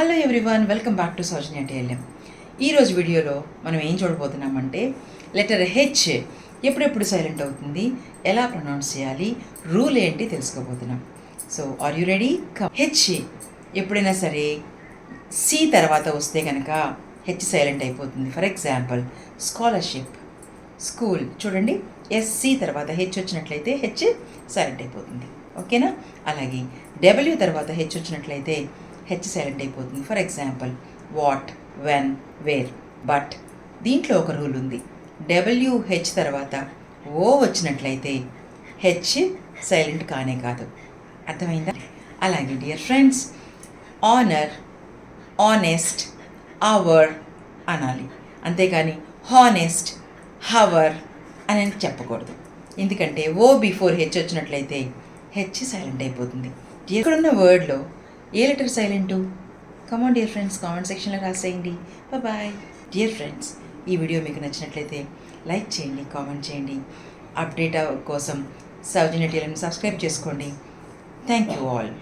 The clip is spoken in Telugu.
Hello everyone welcome back to Soujanya టేల్యం ఈరోజు వీడియోలో మనం ఏం చూడబోతున్నామంటే లెటర్ హెచ్ ఎప్పుడెప్పుడు సైలెంట్ అవుతుంది ఎలా ప్రొనౌన్స్ చేయాలి రూల్ ఏంటి తెలుసుకోబోతున్నాం. So are you ready H ఎప్పుడైనా సరే సి తర్వాత వస్తే కనుక హెచ్ సైలెంట్ అయిపోతుంది. ఫర్ ఎగ్జాంపుల్ స్కాలర్షిప్ స్కూల్ చూడండి ఎస్సి తర్వాత హెచ్ వచ్చినట్లయితే హెచ్ సైలెంట్ అయిపోతుంది. ఓకేనా అలాగే డబ్ల్యూ తర్వాత హెచ్ వచ్చినట్లయితే హెచ్ సైలెంట్ అయిపోతుంది. For example what when where but దీంట్లో ఒక రూల్ ఉంది. డబ్ల్యూ హెచ్ తర్వాత ఓ వచ్చినట్లయితే హెచ్ సైలెంట్ కానే కాదు. అర్థమైందా? అలాగే dear friends honour honest hour అనాలి. అంతేకాని హానెస్ట్ హవర్ అని చెప్పకూడదు. ఎందుకంటే ఓ బిఫోర్ హెచ్ వచ్చినట్లయితే హెచ్ సైలెంట్ అయిపోతుంది. ఇక్కడున్న వర్డ్లో ఏ letter silent? Come on dear friends comment సెక్షన్లో రాసేయండి. బాయ్ డియర్ ఫ్రెండ్స్ ఈ వీడియో మీకు నచ్చినట్లయితే లైక్ చేయండి కామెంట్ చేయండి. అప్డేట్ కోసం సౌజన్య టీలను సబ్స్క్రైబ్ చేసుకోండి. Thank you all